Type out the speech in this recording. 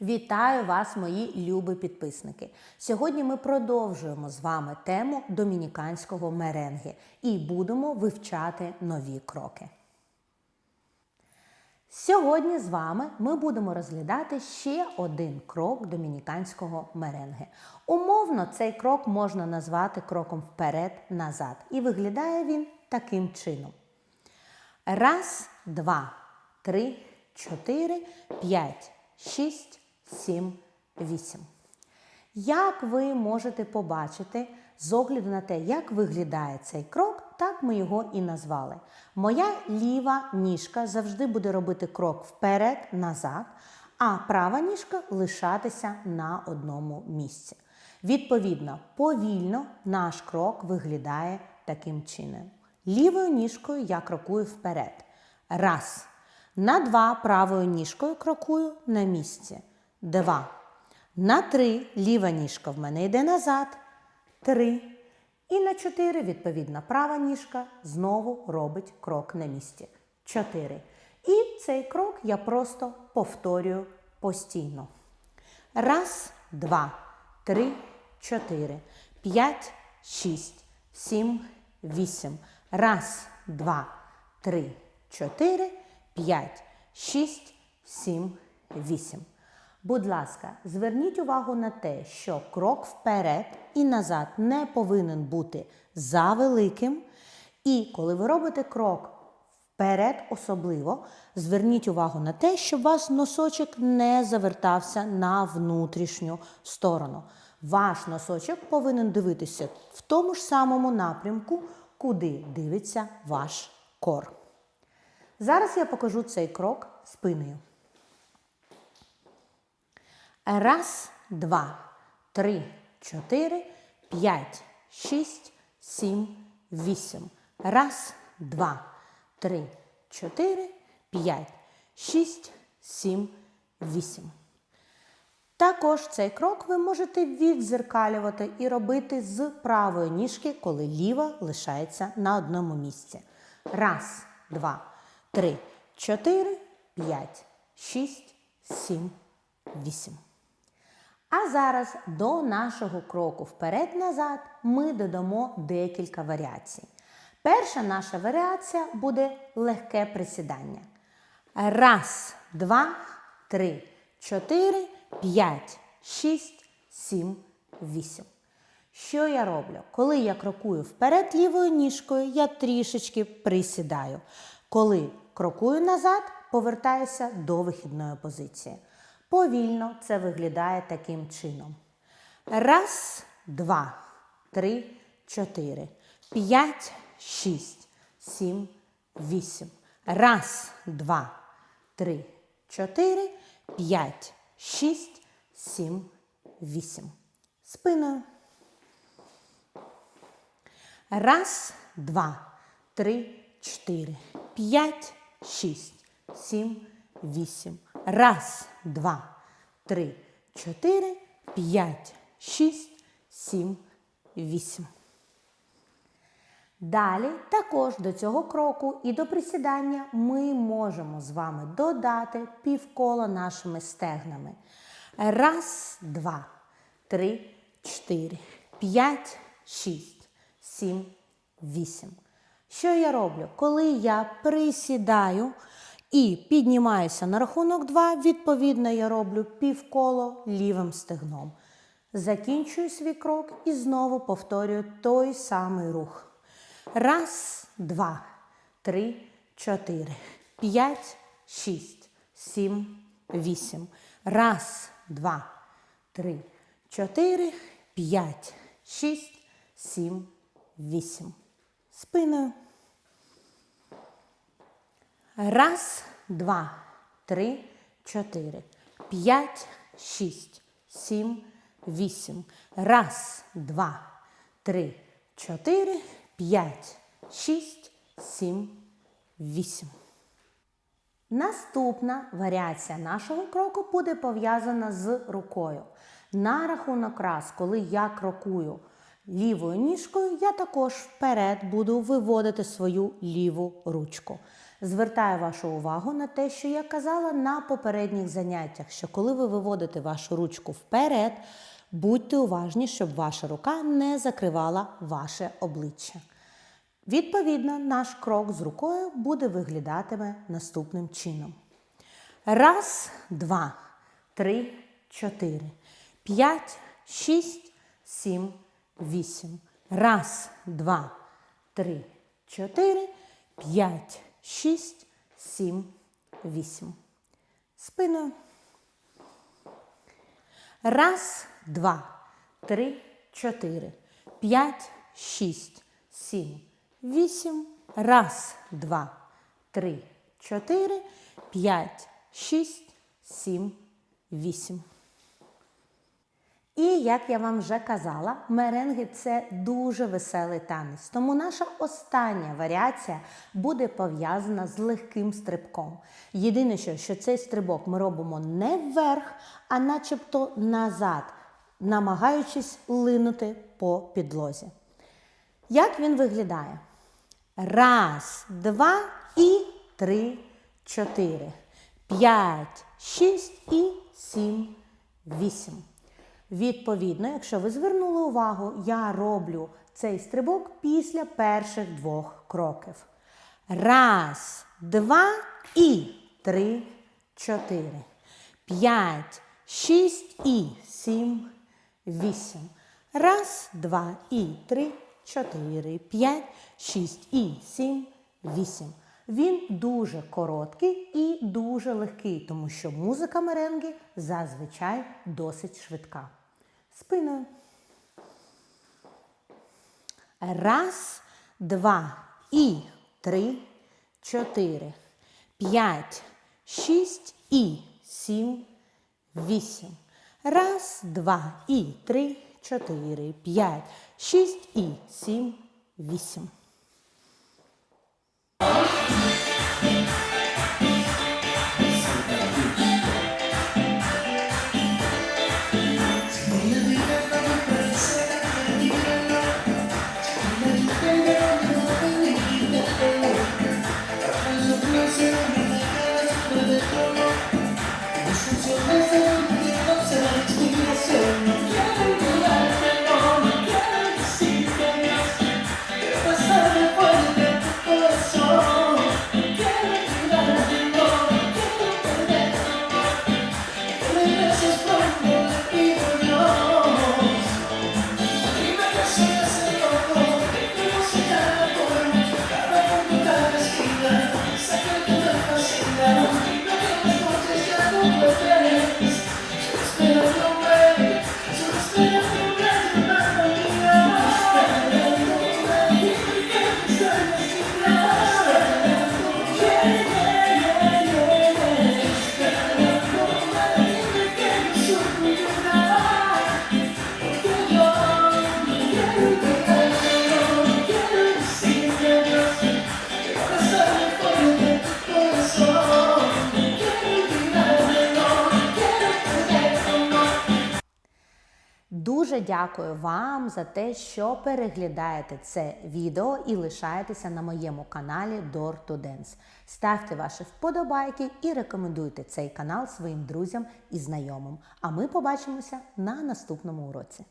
Вітаю вас, мої любі підписники! Сьогодні ми продовжуємо з вами тему домініканського меренги і будемо вивчати нові кроки. Сьогодні з вами ми будемо розглядати ще один крок домініканського меренги. Умовно, цей крок можна назвати кроком вперед-назад. І виглядає він таким чином. Раз, два, три, чотири, п'ять, шість, сім, вісім. Як ви можете побачити, з огляду на те, як виглядає цей крок, так ми його і назвали. Моя ліва ніжка завжди буде робити крок вперед-назад, а права ніжка лишатися на одному місці. Відповідно, повільно наш крок виглядає таким чином. Лівою ніжкою я крокую вперед. Раз. На два правою ніжкою крокую на місці. Два. На три ліва ніжка в мене йде назад. Три. І на чотири, відповідно, права ніжка знову робить крок на місці. Чотири. І цей крок я просто повторюю постійно. Раз, два, три, чотири, п'ять, шість, сім, вісім. Раз, два, три, чотири, п'ять, шість, сім, вісім. Будь ласка, зверніть увагу на те, що крок вперед і назад не повинен бути завеликим. І коли ви робите крок вперед, особливо, зверніть увагу на те, щоб ваш носочок не завертався на внутрішню сторону. Ваш носочок повинен дивитися в тому ж самому напрямку, куди дивиться ваш кор. Зараз я покажу цей крок спиною. Раз, два, три, чотири, п'ять, шість, сім, вісім. Раз, два, три, чотири, п'ять, шість, сім, вісім. Також цей крок ви можете відзеркалювати і робити з правої ніжки, коли ліва лишається на одному місці. Раз, два, три, чотири, п'ять, шість, сім, вісім. А зараз до нашого кроку вперед-назад ми додамо декілька варіацій. Перша наша варіація буде легке присідання. Раз, два, три, чотири, п'ять, шість, сім, вісім. Що я роблю? Коли я крокую вперед лівою ніжкою, я трішечки присідаю. Коли крокую назад, повертаюся до вихідної позиції. Повільно це виглядає таким чином. Раз, два, три, чотири, п'ять, шість, сім, вісім. Раз, два, три, чотири, п'ять, шість, сім, вісім. Спиною. Раз, два, три, чотири, п'ять, шість, сім, вісім. Раз, два, три, чотири, п'ять, шість, сім, вісім. Далі також до цього кроку і до присідання ми можемо з вами додати півкола нашими стегнами. Раз, два, три, чотири, п'ять, шість, сім, вісім. Що я роблю? Коли я присідаю і піднімаюся на рахунок 2, відповідно, я роблю півколо лівим стегном. Закінчую свій крок і знову повторюю той самий рух. Раз, два, три, чотири, п'ять, шість, сім, вісім. Раз, два, три, чотири, п'ять, шість, сім, вісім. Спиною. Раз, два, три, чотири, п'ять, шість, сім, вісім. Раз, два, три, чотири, п'ять, шість, сім, вісім. Наступна варіація нашого кроку буде пов'язана з рукою. На рахунок раз, коли я крокую лівою ніжкою, я також вперед буду виводити свою ліву ручку. Звертаю вашу увагу на те, що я казала на попередніх заняттях, що коли ви виводите вашу ручку вперед, будьте уважні, щоб ваша рука не закривала ваше обличчя. Відповідно, наш крок з рукою буде виглядатиме наступним чином. Раз, два, три, чотири, п'ять, шість, сім, вісім. Раз, два, три, чотири, п'ять, шість, сім, вісім. Спиною. Раз, два, три, чотири, п'ять, шість, сім, вісім. Раз, два, три, чотири, п'ять, шість, сім, вісім. І як я вам вже казала, меренги це дуже веселий танець. Тому наша остання варіація буде пов'язана з легким стрибком. Єдине, що, що цей стрибок ми робимо не вверх, а начебто назад, намагаючись линути по підлозі. Як він виглядає? Раз, два і три, чотири, п'ять, шість і сім, вісім. Відповідно, якщо ви звернули увагу, я роблю цей стрибок після перших двох кроків. Раз, два і три, чотири, п'ять, шість і сім, вісім. Раз, два і три, чотири, п'ять, шість і сім, вісім. Він дуже короткий і дуже легкий, тому що музика меренги зазвичай досить швидка. Спиною. Раз, два і три, чотири, п'ять, шість і сім, вісім. Раз, два і три, чотири, п'ять, шість і сім, вісім. Дуже дякую вам за те, що переглядаєте це відео і лишаєтеся на моєму каналі Door to Dance. Ставте ваші вподобайки і рекомендуйте цей канал своїм друзям і знайомим. А ми побачимося на наступному уроці.